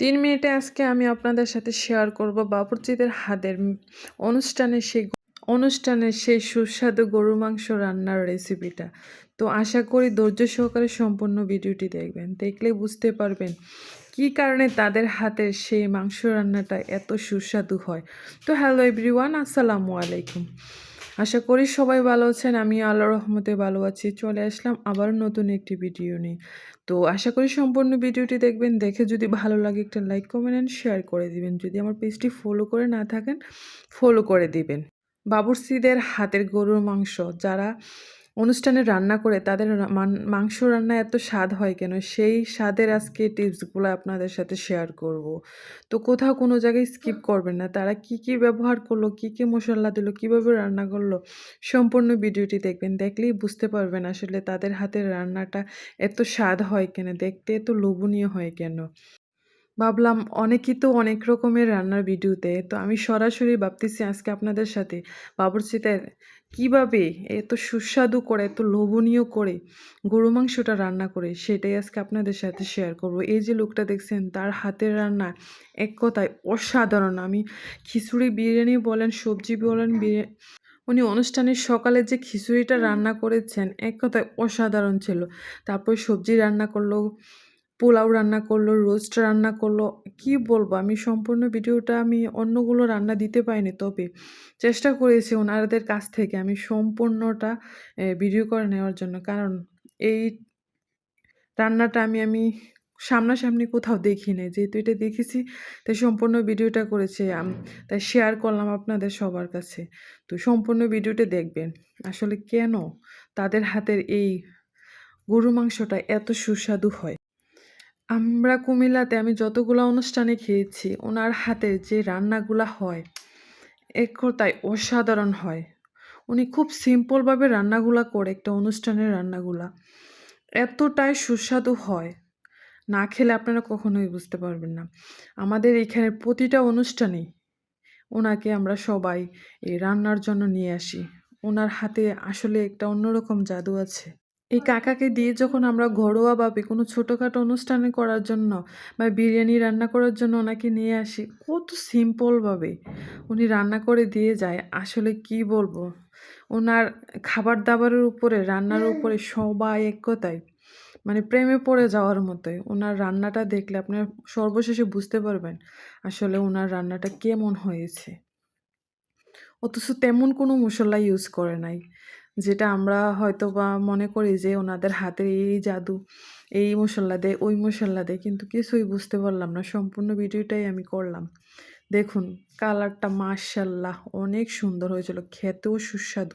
তিন মিনিটে আজকে আমি আপনাদের সাথে শেয়ার করব বাবুর্চিদের হাতের অনুষ্ঠানে সেই অনুষ্ঠানের সেই সুস্বাদু গরু মাংস রান্নার রেসিপিটা তো আশা করি ধৈর্য সহকারে সম্পূর্ণ ভিডিওটি দেখবেন। দেখলে বুঝতে পারবেন কী কারণে তাদের হাতের সেই মাংস রান্নাটা এত সুস্বাদু হয়। তো হ্যালো এভরিওয়ান আসসালামু আলাইকুম। আশা করি সবাই ভালো আছেন। আমি আল্লাহ রহমতে ভালো আছি। চলে আসলাম আবার নতুন একটি ভিডিও নিয়ে। তো আশা করি সম্পূর্ণ ভিডিওটি দেখবেন। দেখে যদি ভালো লাগে একটা লাইক কমেন্ট অ্যান্ড শেয়ার করে দিবেন। যদি আমার পেজটি ফলো করে না থাকেন ফলো করে দিবেন। বাবুরসিদের হাতের গরুর মাংস, যারা অনুষ্ঠানে রান্না করে তাদের মাংস রান্না এত স্বাদ হয় কেন? সেই স্বাদের আজকে টিপসগুলো আপনাদের সাথে শেয়ার করব। তো কোথাও কোনো জায়গায় স্কিপ করবেন না। তারা কি কি ব্যবহার করল, কি কি মশলা দিল, কীভাবে রান্না করল, সম্পূর্ণ ভিডিওটি দেখবেন। দেখলেই বুঝতে পারবেন আসলে তাদের হাতের রান্নাটা এত স্বাদ হয় কেন, দেখতে এত লোভনীয় হয় কেন। ভাবলাম অনেকেই তো অনেক রকমের রান্নার ভিডিওতে। তো আমি সরাসরি ভাবতেছি আজকে আপনাদের সাথে। বাবুর্চিদের কীভাবে এত সুস্বাদু করে, এত লোভনীয় করে গরু মাংসটা রান্না করে, সেটাই আজকে আপনাদের সাথে শেয়ার করব। এই যে লোকটা দেখছেন, তার হাতের রান্না এক কথায় অসাধারণ। আমি খিচুড়ি বিরিয়ানি বলেন, সবজি বলেন বিরিয়ানি উনি অনুষ্ঠানের সকালে যে খিচুড়িটা রান্না করেছেন, এক কথায় অসাধারণ ছিল। তারপর সবজি রান্না করল পোলাও রান্না করল, রোস্ট রান্না করল, কি বলব? আমি সম্পূর্ণ ভিডিওটা আমি অন্যগুলো রান্না দিতে পারিনি, তবে চেষ্টা করেছি ওনাদের কাছ থেকে আমি সম্পূর্ণটা ভিডিও করে নেওয়ার জন্য। কারণ এই রান্নাটা আমি আমি সামনাসামনি কোথাও দেখি নাই যেহেতু এটা দেখেছি, তাই সম্পূর্ণ ভিডিওটা করেছে তাই শেয়ার করলাম আপনাদের সবার কাছে। তো সম্পূর্ণ ভিডিওটা দেখবেন, আসলে কেন তাদের হাতের এই গরু মাংসটা এত সুস্বাদু হয়? আমরা কুমিল্লাতে আমি যতগুলো অনুষ্ঠানে খেয়েছি, ওনার হাতের যে রান্নাগুলা হয় এক অসাধারণ হয়। উনি খুব সিম্পলভাবে রান্নাগুলা করে, একটা অনুষ্ঠানের রান্নাগুলা। এতটাই সুস্বাদু হয়। না খেলে আপনারা কখনোই বুঝতে পারবেন না। আমাদের এখানে প্রতিটা অনুষ্ঠানে ওনাকে আমরা সবাই এই রান্নার জন্য নিয়ে আসি। ওনার হাতে আসলে একটা অন্যরকম জাদু আছে। এই কাকাকে দিয়ে যখন আমরা ঘরোয়া ঘরোয়াভাবে কোনো ছোটোখাটো অনুষ্ঠানে করার জন্য বা বিরিয়ানি রান্না করার জন্য ওনাকে নিয়ে আসি কত সিম্পলভাবে উনি রান্না করে দিয়ে যায় আসলে কি বলব? ওনার খাবার দাবারের উপরে রান্নার উপরে সবাই এক কথায় মানে প্রেমে পড়ে যাওয়ার মতোই। ওনার রান্নাটা দেখলে আপনার সর্বশেষে বুঝতে পারবেন আসলে ওনার রান্নাটা কেমন হয়েছে। অথচ তেমন কোনো মশলা ইউজ করে নাই। যেটা আমরা হয়তো বা মনে করি যে ওনাদের হাতের এই জাদু, এই মশলা দেয় ওই মশলা দেয় কিন্তু কিছুই বুঝতে পারলাম না। সম্পূর্ণ ভিডিওটাই আমি করলাম। দেখুন কালারটা মার্শাল্লাহ অনেক সুন্দর হয়েছিল। খেতেও সুস্বাদু।